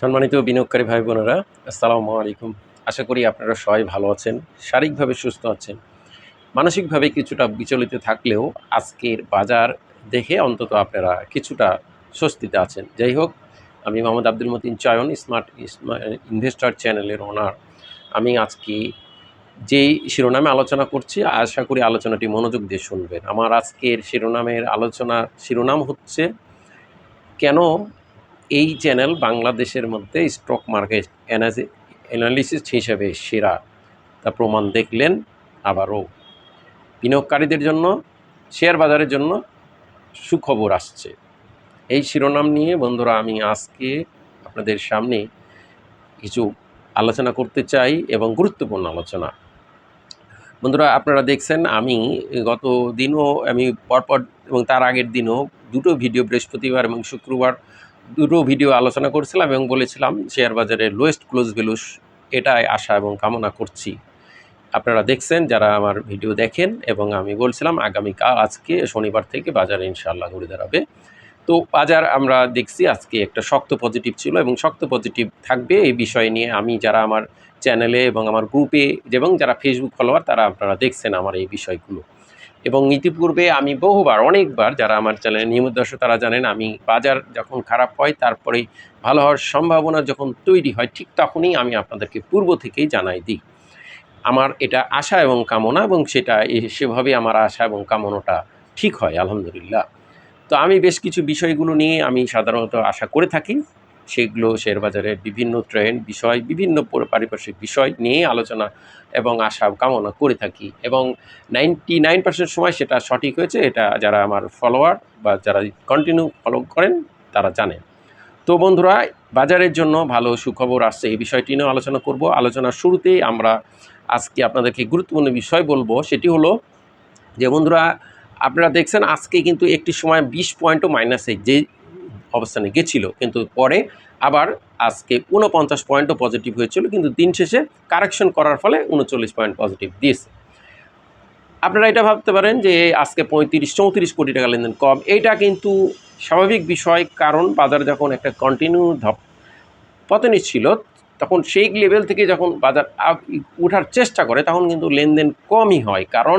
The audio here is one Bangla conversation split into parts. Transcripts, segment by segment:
সম্মানিত বিনিয়োগকারী ভাই বোনেরা, আসসালামু আলাইকুম। আশা করি আপনারা সবাই ভালো আছেন, শারীরিকভাবে সুস্থ আছেন। মানসিকভাবে কিছুটা বিচলিত থাকলেও আজকের বাজার দেখে অন্তত আপনারা কিছুটা স্বস্তিতে আছেন। যাই হোক, আমি মোহাম্মদ আব্দুল মতিন চয়ন, স্মার্ট ইনভেস্টর চ্যানেলের ওনার। আমি আজকে যেই শিরোনামে আলোচনা করছি, আশা করি আলোচনাটি মনোযোগ দিয়ে শুনবেন। আমার আজকের শিরোনামের আলোচনা শিরোনাম হচ্ছে, কেন এই চ্যানেল বাংলাদেশের মধ্যে স্টক মার্কেট অ্যানালিসিস হিসেবে সেরা। তা প্রমাণ দেখলেন আবারও। বিনিয়োগকারীদের জন্য শেয়ার বাজারের জন্য সুখবর আসছে। এই শিরোনাম নিয়ে বন্ধুরা, আমি আজকে আপনাদের সামনে কিছু আলোচনা করতে চাই এবং গুরুত্বপূর্ণ আলোচনা। বন্ধুরা, আপনারা দেখছেন, আমি গত দিনও, আমি পরপর এবং তার আগের দিনও দুটো ভিডিও বৃহস্পতিবার এবং শুক্রবার দুটো ভিডিও আলোচনা করেছিলাম এবং বলেছিলাম শেয়ার বাজারের লোয়েস্ট ক্লোজ ভ্যালুস এটাই আশা এবং কামনা করছি। আপনারা দেখছেন, যারা আমার ভিডিও দেখেন এবং আমি বলছিলাম আগামীকাল আজকে, শনিবার থেকে বাজারে ইনশাআল্লাহ ঘুরে দাঁড়াবে। তো বাজার আমরা দেখছি আজকে একটা শক্ত পজিটিভ ছিল এবং শক্ত পজিটিভ থাকবে এই বিষয় নিয়ে আমি যারা আমার চ্যানেলে এবং আমার গ্রুপে এবং যারা ফেসবুক ফলোয়ার তারা আপনারা দেখছেন আমার এই বিষয়গুলো। এবং ইতিপূর্বে আমি বহুবার, অনেকবার যারা আমার চ্যানেলে নিয়মিত দর্শক তারা জানেন, আমি বাজার যখন খারাপ হয় তারপরে ভালো হওয়ার সম্ভাবনা যখন তৈরি হয়, ঠিক তখনই আমি আপনাদেরকে পূর্ব থেকেই জানাই দিই। আমার এটা আশা এবং কামনা এবং সেটা সেভাবে আমার আশা এবং কামনাটা ঠিক হয়, আলহামদুলিল্লাহ। তো আমি বেশ কিছু বিষয়গুলো নিয়ে আমি সাধারণত আশা করে থাকি। সেগুলো শেয়ার বাজারের বিভিন্ন ট্রেন্ড বিষয়, বিভিন্ন পারিপার্শ্বিক বিষয় নিয়ে আলোচনা এবং আশা কামনা করে থাকি এবং নাইনটি নাইন পার্সেন্ট সময় সেটা সঠিক হয়েছে, এটা যারা আমার ফলোয়ার বা যারা কন্টিনিউ ফলো করেন, তারা জানেন। তো বন্ধুরা, বাজারের জন্য ভালো সুখবর আসছে, এই বিষয়টি নিয়েও আলোচনা করব। আলোচনার শুরুতেই আমরা আজকে আপনাদেরকে গুরুত্বপূর্ণ বিষয় বলব, সেটি হলো যে বন্ধুরা, আপনারা দেখছেন আজকে কিন্তু একটি সময় বিশ পয়েন্টও মাইনাসে যে অবস্থানে গেছিল, কিন্তু পরে আবার আজকে উনপঞ্চাশ পয়েন্টও পজিটিভ হয়েছিল, কিন্তু দিন শেষে কারেকশন করার ফলে উনচল্লিশ পয়েন্ট পজিটিভ দিয়েছে। আপনারা এটা ভাবতে পারেন যে আজকে পঁয়ত্রিশ, চৌত্রিশ কোটি টাকা লেনদেন কম এইটা কিন্তু স্বাভাবিক বিষয়, কারণ বাজার যখন একটা কন্টিনিউ ধপ পতনই ছিল, তখন সেই লেভেল থেকে যখন বাজার ওঠার চেষ্টা করে, তখন কিন্তু লেনদেন কমই হয়। কারণ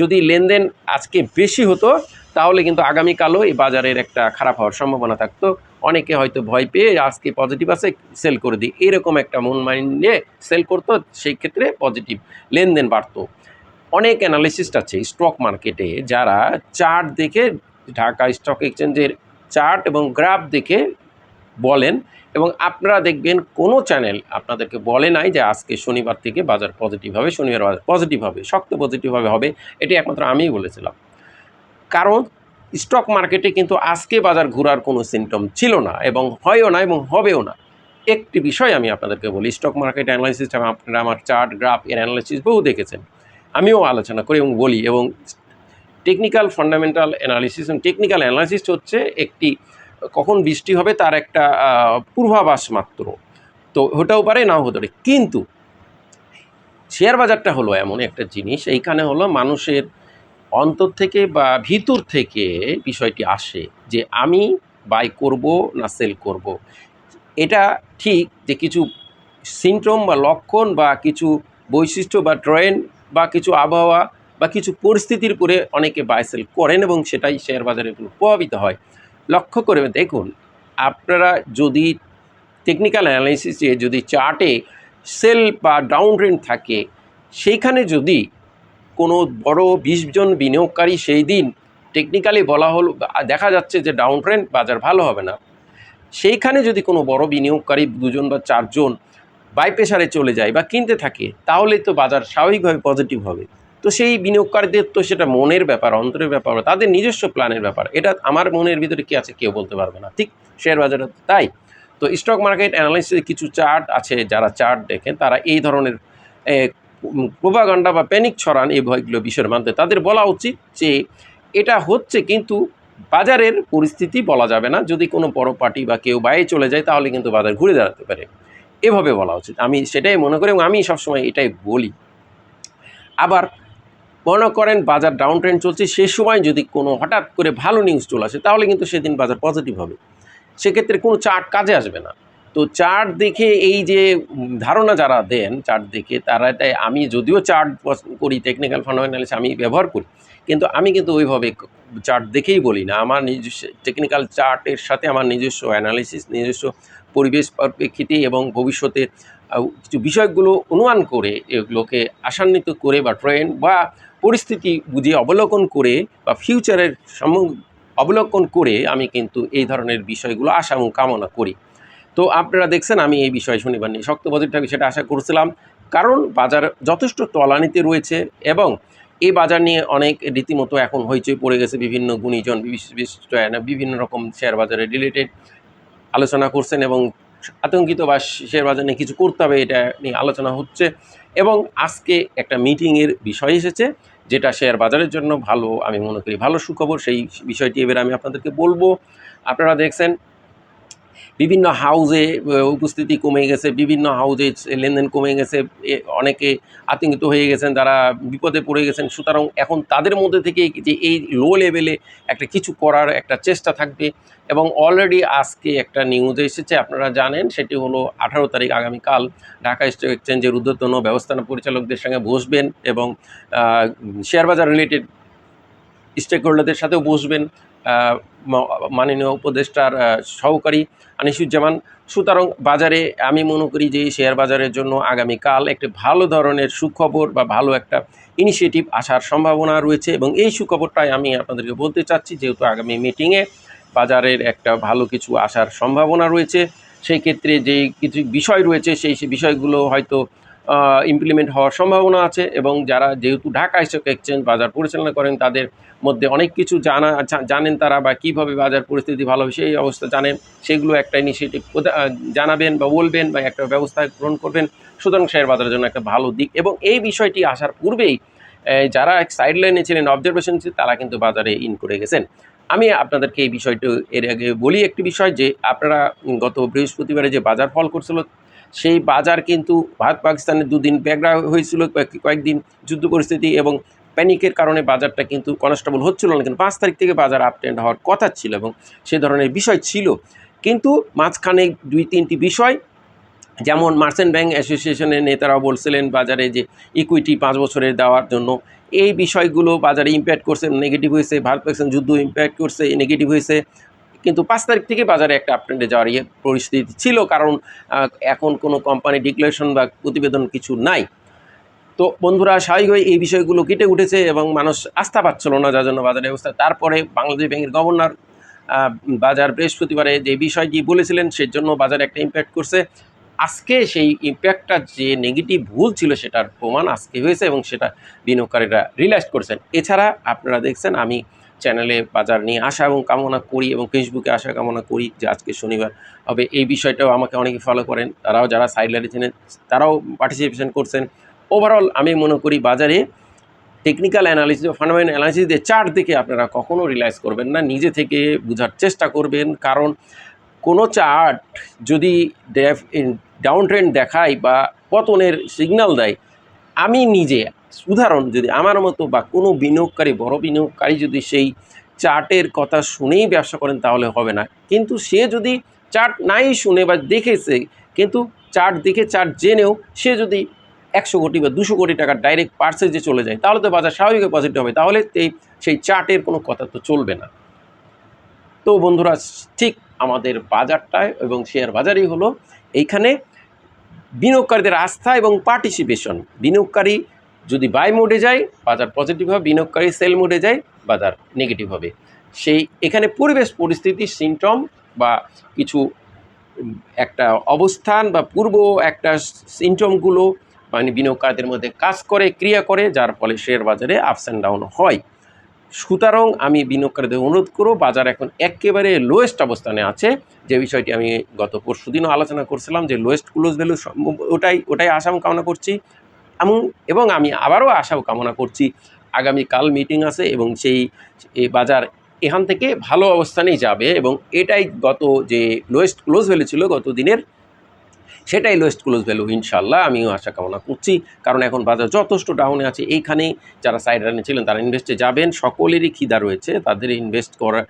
যদি লেনদেন আজকে বেশি হতো তাহলে কিন্তু আগামীকালও এই বাজারের একটা খারাপ হওয়ার সম্ভাবনা থাকতো। অনেকে হয়তো ভয় পেয়ে আজকে পজিটিভ আছে সেল করে দিই। এরকম একটা মন মাইন্ডে সেল করতো, সেই ক্ষেত্রে পজিটিভ লেনদেন বাড়তো। অনেক অ্যানালিসিস্ট আছে স্টক মার্কেটে যারা চার্ট দেখে ঢাকা স্টক এক্সচেঞ্জের চার্ট এবং গ্রাফ দেখে বলেন এবং আপনারা দেখবেন কোনো চ্যানেল আপনাদেরকে বলে নাই যে আজকে শনিবার থেকে বাজার পজিটিভ হবে, শনিবার বাজার পজিটিভ হবে, শক্ত পজিটিভভাবে হবে। এটি একমাত্র আমিই বলেছিলাম। কারণ স্টক মার্কেটে কিন্তু আজকে বাজার ঘোরার কোনো সিমটম ছিল না এবং হয়ও না এবং হবেও না। একটি বিষয় আমি আপনাদেরকে বলি স্টক মার্কেট অ্যানালাইসিস আপনারা আমার চার্ট গ্রাফ এর অ্যানালাইসিস বহু দেখেছেন। আমিও আলোচনা করি এবং বলি এবং টেকনিক্যাল ফান্ডামেন্টাল অ্যানালিসিস এবং টেকনিক্যাল অ্যানালিসিস হচ্ছে একটি, কখন বৃষ্টি হবে তার একটা পূর্বাভাস মাত্র। তো হতেও পারে, নাও হতে পারে। কিন্তু শেয়ার বাজারটা হলো এমন একটা জিনিস, এইখানে হলো মানুষের অন্তর থেকে বা ভিতর থেকে বিষয়টি আসে যে আমি বাই করব না সেল করব। এটা ঠিক যে কিছু সিমটম বা লক্ষণ বা কিছু বৈশিষ্ট্য বা ট্রেন্ড বা কিছু আবহাওয়া বা কিছু পরিস্থিতির উপরে অনেকে বাই সেল করেন এবং সেটাই শেয়ার বাজারে একটু প্রভাবিত হয়। লক্ষ্য করে দেখুন, আপনারা যদি টেকনিক্যাল অ্যানালাইসিসে যদি চার্টে সেল বা ডাউন ট্রেন্ড থাকে, সেইখানে যদি কোনো বড় বিশ জন বিনিয়োগকারী সেই দিন টেকনিক্যালি বলা হল, দেখা যাচ্ছে যে ডাউন ট্রেন্ড বাজার ভালো হবে না। সেইখানে যদি কোনো বড় বিনিয়োগকারী দুজন বা চারজন বাই প্রেশারে চলে যায় বা কিনতে থাকে, তাহলে তো বাজার স্বাভাবিকভাবে পজিটিভ হবে। তো সেই বিনিয়োগকারীদের তো সেটা মনের ব্যাপার, অন্তরের ব্যাপার, তাদের নিজস্ব প্ল্যানের ব্যাপার। এটা আমার মনের ভিতরে কী আছে কেউ বলতে পারবে না। ঠিক শেয়ার বাজারে তাই। তো স্টক মার্কেট অ্যানালাইসিসে কিছু চার্ট আছে, যারা চার্ট দেখেন, তারা এই ধরনের প্রোপাগান্ডা বা প্যানিক ছড়ান এই ভয়গুলো বিষয়ের মাধ্যমে। তাদের বলা উচিত যে এটা হচ্ছে কিন্তু বাজারের পরিস্থিতি বলা যাবে না। যদি কোনো বড় পার্টি বা কেউ বাইরে চলে যায় তাহলে কিন্তু বাজার ঘুরে দাঁড়াতে পারে। এভাবে বলা উচিত। আমি সেটাই মনে করি এবং আমি সবসময় এটাই বলি। আবার মনে করেন বাজার ডাউন ট্রেন্ড চলছে, সে সময় যদি কোনো হঠাৎ করে ভালো নিউজ চলে আসে তাহলে কিন্তু সেদিন বাজার পজিটিভ হবে। সেক্ষেত্রে কোনো চার্ট কাজে আসবে না। তো চার্ট দেখে এই যে ধারণা যারা দেন চার্ট দেখে তারা এটাই, আমি যদিও চার্ট করি টেকনিক্যাল ফান্ডামেন্টালিস আমি ব্যবহার করি, কিন্তু আমি কিন্তু ওইভাবে চার্ট দেখেই বলি না। আমার নিজস্ব টেকনিক্যাল চার্টের সাথে আমার নিজস্ব অ্যানালিসিস নিজস্ব পরিবেশ পরিপ্রেক্ষিতে এবং ভবিষ্যতের কিছু বিষয়গুলো অনুমান করে এগুলোকে আশান্বিত করে বা ট্রেন্ড বা পরিস্থিতি বুঝে অবলোকন করে বা ফিউচারের সম অবলোকন করে আমি কিন্তু এই ধরনের বিষয়গুলো আশা এবং কামনা করি। তো আপনারা দেখছেন, আমি এই বিষয়ে শনিবার নিয়ে শক্ত বাজেট থাকবে সেটা আশা করছিলাম। কারণ বাজার যথেষ্ট তলানিতে রয়েছে এবং এই বাজার নিয়ে অনেক রীতিমতো এখন হইচই পড়ে গেছে বিভিন্ন গুণীজন বিশিষ্ট বিভিন্ন রকম শেয়ার বাজারে রিলেটেড আলোচনা করছেন এবং আতঙ্কিত বা শেয়ার বাজার নিয়ে কিছু করতে হবে এটা নিয়ে আলোচনা হচ্ছে। এবং আজকে একটা মিটিংয়ের বিষয় এসেছে, যেটা শেয়ার বাজারের জন্য ভালো, আমি মনে করি ভালো সুখবর, সেই বিষয়টি এবার আমি আপনাদেরকে বলব। আপনারা দেখছেন বিভিন্ন হাউজে উপস্থিতি কমে গেছে, বিভিন্ন হাউজে লেনদেন কমে গেছে অনেকে আতঙ্কিত হয়ে গেছেন তারা বিপদে পড়ে গেছেন। সুতরাং এখন তাদের মধ্যে থেকে যে এই লো লেভেলে একটা কিছু করার একটা চেষ্টা থাকবে। এবং অলরেডি আজকে একটা নিউজ এসেছে, আপনারা জানেন, সেটি হলো আঠারো তারিখ আগামীকাল ঢাকা স্টক এক্সচেঞ্জের ঊর্ধ্বতন ব্যবস্থাপনা পরিচালকদের সঙ্গে বসবেন এবং শেয়ার বাজার রিলেটেড স্টেক হোল্ডারদের সাথেও বসবেন। মাননীয় উপদেষ্টার সহকারী আনিসুজ্জামান। সুতরাং বাজারে আমি মনে করি যে শেয়ার বাজারের জন্য আগামীকাল একটি ভালো ধরনের সুখবর বা ভালো একটা ইনিশিয়েটিভ আসার সম্ভাবনা রয়েছে এবং এই সুখবরটাই আমি আপনাদেরকে বলতে চাচ্ছি, যেহেতু আগামী মিটিংয়ে বাজারের একটা ভালো কিছু আসার সম্ভাবনা রয়েছে, সেই ক্ষেত্রে যে কিছু বিষয় রয়েছে, সেই বিষয়গুলো হয়তো ইমপ্লিমেন্ট হওয়ার সম্ভাবনা আছে এবং যারা যেহেতু ঢাকা স্টক এক্সচেঞ্জ বাজার পরিচালনা করেন, তাদের মধ্যে অনেক কিছু জানা জানেন তারা বা কীভাবে বাজার পরিস্থিতি ভালো হবে সেই অবস্থা জানেন। সেগুলো একটা ইনিশিয়েটিভ জানাবেন বা বলবেন বা একটা ব্যবস্থা গ্রহণ করবেন। সুতরাং শেয়ার বাজারের জন্য একটা ভালো দিক এবং এই বিষয়টি আসার পূর্বেই যারা এক সাইড লাইনে ছিলেন অবজারভেশন ছিল তারা কিন্তু বাজারে ইন করে গেছেন। আমি আপনাদেরকে এই বিষয়টি এর আগে বলি একটি বিষয় যে, আপনারা গত বৃহস্পতিবারে যে বাজার ফল করছিল সেই বাজার কিন্তু ভারত পাকিস্তানের দুদিন ব্যাগরা হয়েছিল, কয়েক- কয়েকদিন যুদ্ধ পরিস্থিতি এবং প্যানিকের কারণে বাজারটা কিন্তু কনস্টেবল হচ্ছিল না, কিন্তু পাঁচ তারিখ থেকে বাজার আপ ট্রেন্ড হওয়ার কথা ছিল এবং সে ধরনের বিষয় ছিল। কিন্তু মাঝখানে দুই, তিনটি বিষয়, যেমন মার্চেন্ট ব্যাংক অ্যাসোসিয়েশনের নেতারাও বলছিলেন বাজারে যে ইকুইটি পাঁচ বছরের দেওয়ার জন্য। এই বিষয়গুলো বাজারে ইম্প্যাক্ট করছে নেগেটিভ হয়েছে ভারত পাকিস্তান যুদ্ধ ইম্প্যাক্ট করছে নেগেটিভ হয়েছে। কিন্তু পাঁচ তারিখ থেকে বাজারে একটা আপট্রেন্ডে যাওয়ার ইয়ে পরিস্থিতি ছিল, কারণ এখন কোনো কোম্পানি ডিক্লারেশন বা প্রতিবেদন কিছু নাই। তো বন্ধুরা স্বাভাবিকভাবে এই বিষয়গুলো কেটে উঠেছে এবং মানুষ আস্থা পাচ্ছিল না যার জন্য বাজারের অবস্থা। তারপরে বাংলাদেশ ব্যাংকের গভর্নর বাজার বৃহস্পতিবারে যে বিষয়টি বলেছিলেন সেই জন্য বাজারে একটা ইম্প্যাক্ট করছে। আজকে সেই ইম্প্যাক্টটা যে নেগেটিভ ভুল ছিল, সেটার প্রমাণ আজকে হয়েছে এবং সেটা বিনিয়োগকারীরা রিয়েলাইজ করছেন। এছাড়া আপনারা দেখছেন, আমি চ্যানেলে বাজার নিয়ে আশা এবং কামনা করি এবং ফেসবুকে আশা কামনা করি যে আজকে শনিবার হবে। এই বিষয়টাও আমাকে অনেকে ফলো করেন। তারাও যারা সাইডলাইনে ছিলেন, তারাও পার্টিসিপেশন করছেন। ওভারঅল আমি মনে করি বাজারে টেকনিক্যাল অ্যানালিসিস ফান্ডামেন্টাল অ্যানালিসিস দিয়ে চার্ট দেখে আপনারা কখনো রিলাইজ করবেন না। নিজে থেকে বোঝার চেষ্টা করবেন। কারণ কোনো চার্ট যদি ডাউন ট্রেন্ড দেখায় বা পতনের সিগন্যাল দেয়, আমি নিজে উদাহরণ যদি আমার মতো বা কোনো বিনিয়োগকারী, বড় বিনিয়োগকারী যদি সেই চার্টের কথা শুনেই ব্যবসা করেন, তাহলে হবে না। কিন্তু সে যদি চার্ট নাই শুনে বা দেখেছে, কিন্তু চার্ট দেখে চার্ট জেনেও সে যদি একশো কোটি বা দুশো কোটি টাকা ডাইরেক্ট পার্সেজে চলে যায়, তাহলে তো বাজার স্বাভাবিক পজিটিভ হবে, তাহলে সেই চার্টের কোনো কথা তো চলবে না। তো বন্ধুরা, ঠিক আমাদের বাজারটায় এবং শেয়ার বাজারই হলো, এইখানে বিনিয়োগকারীদের আস্থা এবং পার্টিসিপেশন বিনিয়োগকারী যদি বাই মোডে যায়, বাজার পজিটিভ হবে, বিনিয়োগকারী সেল মোডে যায়, বাজার নেগেটিভ হবে। সেই এখানে পরিবেশ পরিস্থিতি সিমটম বা কিছু একটা অবস্থান বা পূর্ব একটা সিমটমগুলো মানে বিনিয়োগকারীদের মধ্যে কাজ করে, ক্রিয়া করে, যার ফলে শেয়ার বাজারে আপস অ্যান্ড ডাউন হয়। সুতরাং আমি বিনিয়োগকারীদের অনুরোধ করব, বাজার এখন একেবারে লোয়েস্ট অবস্থানে আছে। যে বিষয়টি আমি গত পরশু দিনও আলোচনা করছিলাম, যে লোয়েস্ট ক্লোজ ভ্যালু ওটাই ওটাই আসাম কামনা করছি। এবং আমি আবারও আশাও কামনা করছি আগামীকাল মিটিং আছে এবং সেই বাজার এখান থেকে ভালো অবস্থানেই যাবে এবং এটাই গত যে লোয়েস্ট ক্লোজ ভ্যালু ছিল গত দিনের, সেটাই লোয়েস্ট ক্লোজ ভ্যালু ইনশাল্লাহ আমিও আশা কামনা করছি। কারণ এখন বাজার যথেষ্ট ডাউনে আছে। এইখানেই যারা সাইড রানে ছিলেন তারা ইনভেস্টে যাবেন। সকলেরই খিদা রয়েছে। তাদের ইনভেস্ট করা,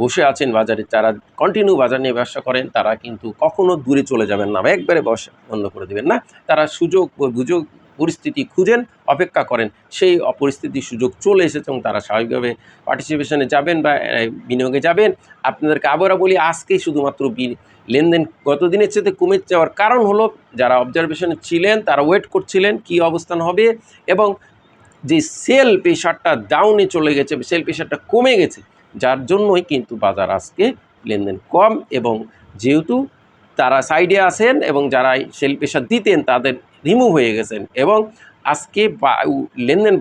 বসে আছেন বাজারে। যারা কন্টিনিউ বাজার নিয়ে ব্যবসা করেন, তারা কিন্তু কখনো দূরে চলে যাবেন না। একবারে বসা, বন্ধ করে দেবেন না। তারা সুযোগ সুযোগ পরিস্থিতি খুঁজেন, অপেক্ষা করেন। সেই পরিস্থিতির সুযোগ চলে এসেছে এবং তারা স্বাভাবিকভাবে পার্টিসিপেশনে যাবেন বা বিনিয়োগে যাবেন। আপনাদেরকে আবারও বলি, আজকেই শুধুমাত্র লেনদেন গত দিনের চেয়ে কমে যাওয়ার কারণ হলো, যারা অবজারভেশনে ছিলেন, তারা ওয়েট করছিলেন কি অবস্থান হবে এবং যে সেল প্রেশারটা ডাউনে চলে গেছে সেল প্রেশারটা কমে গেছে, যার জন্যই কিন্তু বাজার আজকে লেনদেন কম এবং যেহেতু তারা সাইডে আসেন এবং যারা সেল প্রেশার দিতেন, তাদের রিমুভ হয়ে গেছেন এবং আজকে লেনদেন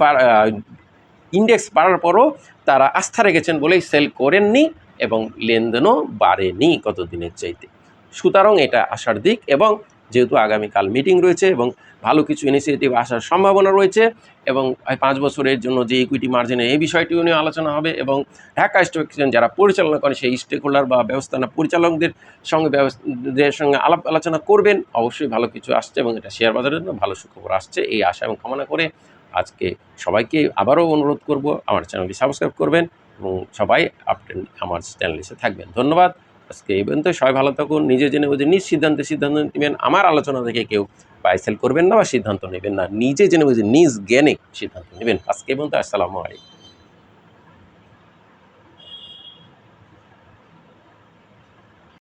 ইন্ডেক্স বাড়ার পরও তারা আস্থা রেখেছেন বলেই সেল করেননি এবং লেনদেনও বাড়েনি কত দিনের চাইতে। সুতরাং এটা আসার দিক এবং যেহেতু আগামীকাল মিটিং রয়েছে এবং ভালো কিছু ইনিশিয়েটিভ আসার সম্ভাবনা রয়েছে এবং পাঁচ বছরের জন্য যে ইকুইটি মার্জিনে এই বিষয়টিও নিয়ে আলোচনা হবে এবং ঢাকা স্টক এক্সচেঞ্জ যারা পরিচালনা করে সেই স্টেক হোল্ডার বা ব্যবস্থাপনা পরিচালকদের সঙ্গে ব্যবস- দের সঙ্গে আলাপ আলোচনা করবেন। অবশ্যই ভালো কিছু আসছে এবং এটা শেয়ার বাজারের জন্য ভালো সুখবর আসছে। এই আশা এবং কামনা করে আজকে সবাইকে আবারও অনুরোধ করব আমার চ্যানেলটি সাবস্ক্রাইব করবেন এবং সবাই আপনি আমার চ্যানেলে থাকবেন। ধন্যবাদ। আজকে এই পর্যন্ত। সবাই ভালো থাকুন, নিজে জেনে বুঝে নিজ সিদ্ধান্তে সিদ্ধান্ত নেবেন। আমার আলোচনা থেকে কেউ বাইসেল করবেন না বা সিদ্ধান্ত নেবেন না। নিজে জেনে বুঝে নিজ জ্ঞানে সিদ্ধান্ত নেবেন। আজকে পর্যন্ত, আসসালামু আলাইকুম।